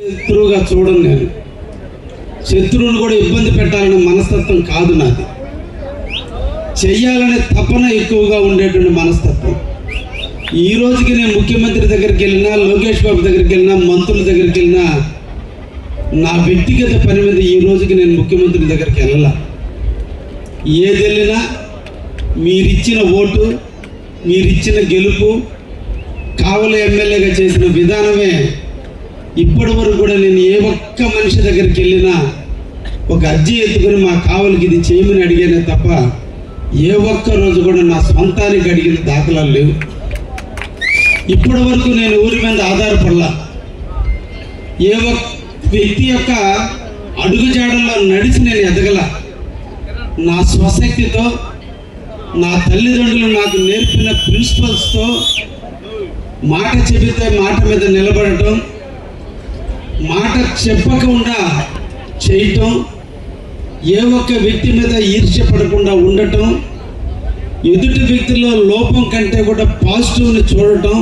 శత్రువుగా చూడను నేను. శత్రువును కూడా ఇబ్బంది పెట్టాలనే మనస్తత్వం కాదు నాది. చెయ్యాలనే తపన ఎక్కువగా ఉండేటువంటి మనస్తత్వం. ఈ రోజుకి నేను ముఖ్యమంత్రి దగ్గరికి వెళ్ళినా లోకేష్ బాబు దగ్గరికి వెళ్ళినా మంత్రుల దగ్గరికి వెళ్ళినా నా వ్యక్తిగత పని మీద ఈ రోజుకి నేను ముఖ్యమంత్రి దగ్గరికి వెళ్ళాల. ఏది వెళ్ళినా మీరిచ్చిన ఓటు మీరిచ్చిన గెలుపు కావలి ఎమ్మెల్యేగా చేసిన విధానమే ఇప్పటి వరకు కూడా నేను ఏ ఒక్క మనిషి దగ్గరికి వెళ్ళినా ఒక అర్జీ ఎత్తుకుని మా కావలికి ఇది చేయమని అడిగానే తప్ప ఏ ఒక్క రోజు కూడా నా సొంతానికి అడిగిన దాఖలాలు లేవు. ఇప్పటి వరకు నేను ఊరి మీద ఆధారపడలా. ఏ ఒక్క వ్యక్తి యొక్క అడుగుజాడల్లో నడిచి నేను ఎదగల. నా స్వశక్తితో నా తల్లిదండ్రులు నాకు నేర్పిన ప్రిన్సిపల్స్తో మాట చెబితే మాట మీద నిలబడటం మాట చెప్పకుండా చేయటం ఏ ఒక్క వ్యక్తి మీద ఈర్ష్య పడకుండా ఉండటం ఎదుటి వ్యక్తిలో లోపం కంటే కూడా పాజిటివ్ని చూడటం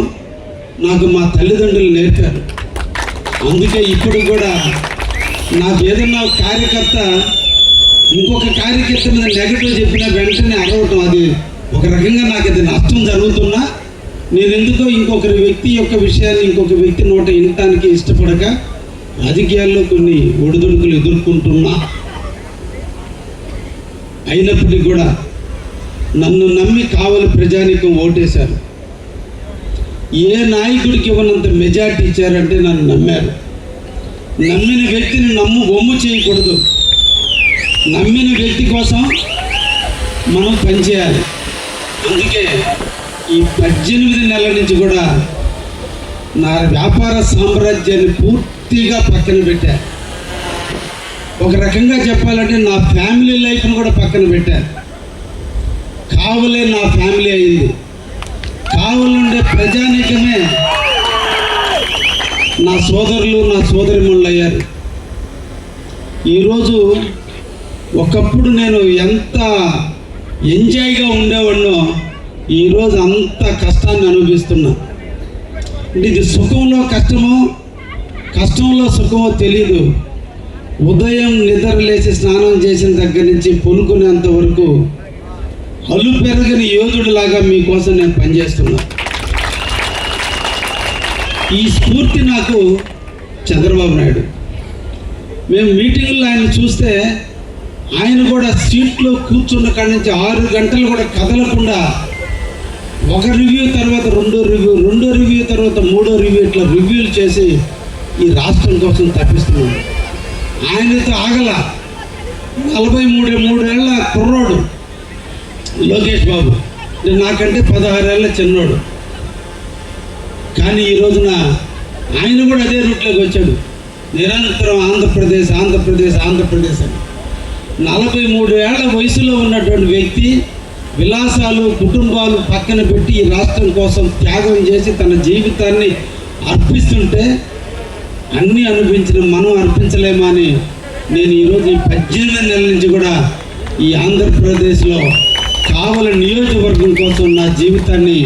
నాకు మా తల్లిదండ్రులు నేర్పారు. అందుకే ఇప్పుడు కూడా నాకు ఏదన్నా కార్యకర్త ఇంకొక కార్యకర్త మీద నెగటివ్ చెప్పినా వెంటనే అడగటం అది ఒక రకంగా నాకు అది నష్టం జరుగుతున్నా నేను ఎందుకో ఇంకొకరి వ్యక్తి యొక్క విషయాన్ని ఇంకొక వ్యక్తి నోట వినటానికి ఇష్టపడక రాజకీయాల్లో కొన్ని ఒడిదుడుకులు ఎదుర్కొంటున్నా. అయినప్పటికీ కూడా నన్ను నమ్మి కావలి ప్రజానికం ఓటేశారు. ఏ నాయకుడికి ఇవ్వనంత మెజార్టీ ఇచ్చారంటే నన్ను నమ్మారు. నమ్మిన వ్యక్తిని నమ్ము బొమ్ము చేయకూడదు. నమ్మిన వ్యక్తి కోసం మనం పనిచేయాలి. అందుకే ఈ పద్దెనిమిది నెలల నుంచి కూడా నా వ్యాపార సామ్రాజ్యాన్ని పూర్తిగా పక్కన పెట్టారు ఒక రకంగా చెప్పాలంటే నా ఫ్యామిలీ లైఫ్ను కూడా పక్కన పెట్టారు కావలే నా ఫ్యామిలీ అయింది. కావలుండే ప్రజానీకమే నా సోదరులు నా సోదరిమణులు అయ్యారు. ఈరోజు ఒకప్పుడు నేను ఎంత ఎంజాయ్గా ఉండేవాడినో ఈరోజు అంత కష్టాన్ని అనుభవిస్తున్నా. అంటే ఇది సుఖంలో కష్టమో కష్టంలో సుఖమో తెలీదు. ఉదయం నిద్ర లేచి స్నానం చేసిన దగ్గర నుంచి పొనుకునేంత వరకు అల్లు పెరగని యోధుడిలాగా మీకోసం నేను పనిచేస్తున్నా. ఈ స్ఫూర్తి నాకు చంద్రబాబు నాయుడు. మేము మీటింగ్లో ఆయన చూస్తే ఆయన కూడా సీట్లో కూర్చున్న కాడి నుంచి ఆరు గంటలు కూడా కదలకుండా ఒక రివ్యూ తర్వాత రెండో రివ్యూ రెండో రివ్యూ తర్వాత మూడో రివ్యూ ఇట్లా రివ్యూలు చేసి ఈ రాష్ట్రం కోసం తప్పిస్తున్నాడు ఆయనతో ఆగల. నలభై మూడు మూడేళ్ళ కుర్రోడు లోకేష్ బాబు. నేను నాకంటే పదహారేళ్ళ చిన్నోడు. కానీ ఈ రోజున ఆయన కూడా అదే రూట్లోకి వచ్చాడు. నిరంతరం ఆంధ్రప్రదేశ్ ఆంధ్రప్రదేశ్ ఆంధ్రప్రదేశ్ అని. నలభై మూడు ఏళ్ళ వయసులో ఉన్నటువంటి వ్యక్తి విలాసాలు కుటుంబాలు పక్కన పెట్టి ఈ రాష్ట్రం కోసం త్యాగం చేసి తన జీవితాన్ని అర్పిస్తుంటే అన్నీ అనిపించిన మనం అర్పించలేమా అని నేను ఈరోజు ఈ పద్దెనిమిది నెలల నుంచి కూడా ఈ ఆంధ్రప్రదేశ్లో కావల నియోజకవర్గం కోసం నా జీవితాన్ని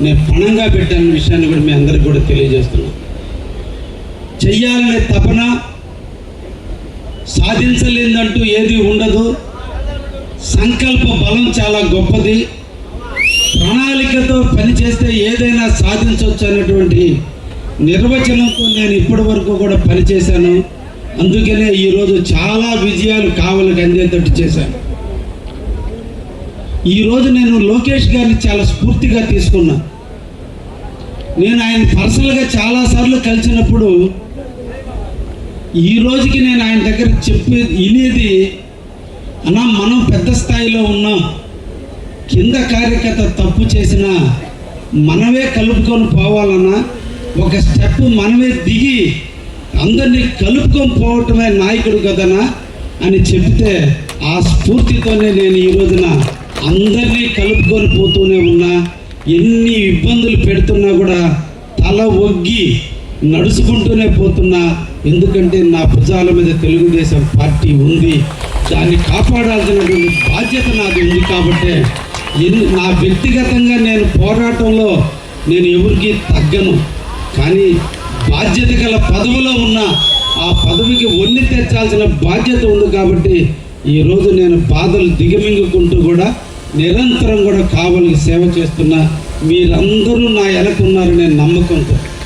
నేను పణంగా పెట్టాను విషయాన్ని కూడా మీ అందరికి కూడా తెలియజేస్తున్నాను. చెయ్యాలనే తపన సాధించలేదంటూ ఏది ఉండదు. సంకల్ప బలం చాలా గొప్పది. ప్రణాళికతో పనిచేస్తే ఏదైనా సాధించవచ్చు అనేటువంటి నిర్వచనంతో నేను ఇప్పటి వరకు కూడా పనిచేశాను. అందుకనే ఈరోజు చాలా విజయాలు కావలికి అందేటట్టు చేశాను. ఈరోజు నేను లోకేష్ గారిని చాలా స్ఫూర్తిగా తీసుకున్నా. నేను ఆయన పర్సనల్గా చాలాసార్లు కలిసినప్పుడు ఈ రోజుకి నేను ఆయన దగ్గర చెప్పి వినేది అన్నా మనం పెద్ద స్థాయిలో ఉన్నాం కింద కార్యకర్త తప్పు చేసినా మనమే కలుపుకొని పోవాలన్నా ఒక స్టెప్ మనమే దిగి అందరినీ కలుపుకొని పోవటమే నాయకుడు కదనా అని చెప్తే ఆ స్ఫూర్తితోనే నేను ఈ రోజున అందరినీ కలుపుకొని పోతూనే ఉన్నా. ఎన్ని ఇబ్బందులు పెడుతున్నా కూడా తల ఒగ్గి నడుచుకుంటూనే పోతున్నా. ఎందుకంటే నా భుజాల మీద తెలుగుదేశం పార్టీ ఉంది. దాన్ని కాపాడాల్సినటువంటి బాధ్యత నాది ఉంది కాబట్టి నా వ్యక్తిగతంగా నేను పోరాటంలో నేను ఎవరికి తగ్గను. కానీ బాధ్యత గల పదవిలో ఉన్న ఆ పదవికి వన్ని తెచ్చాల్సిన బాధ్యత ఉంది కాబట్టి ఈరోజు నేను బాధలు దిగమింగుకుంటూ కూడా నిరంతరం కూడా కావలికి సేవ చేస్తున్నా మీరందరూ నా వెనకున్నారనే నమ్మకంతో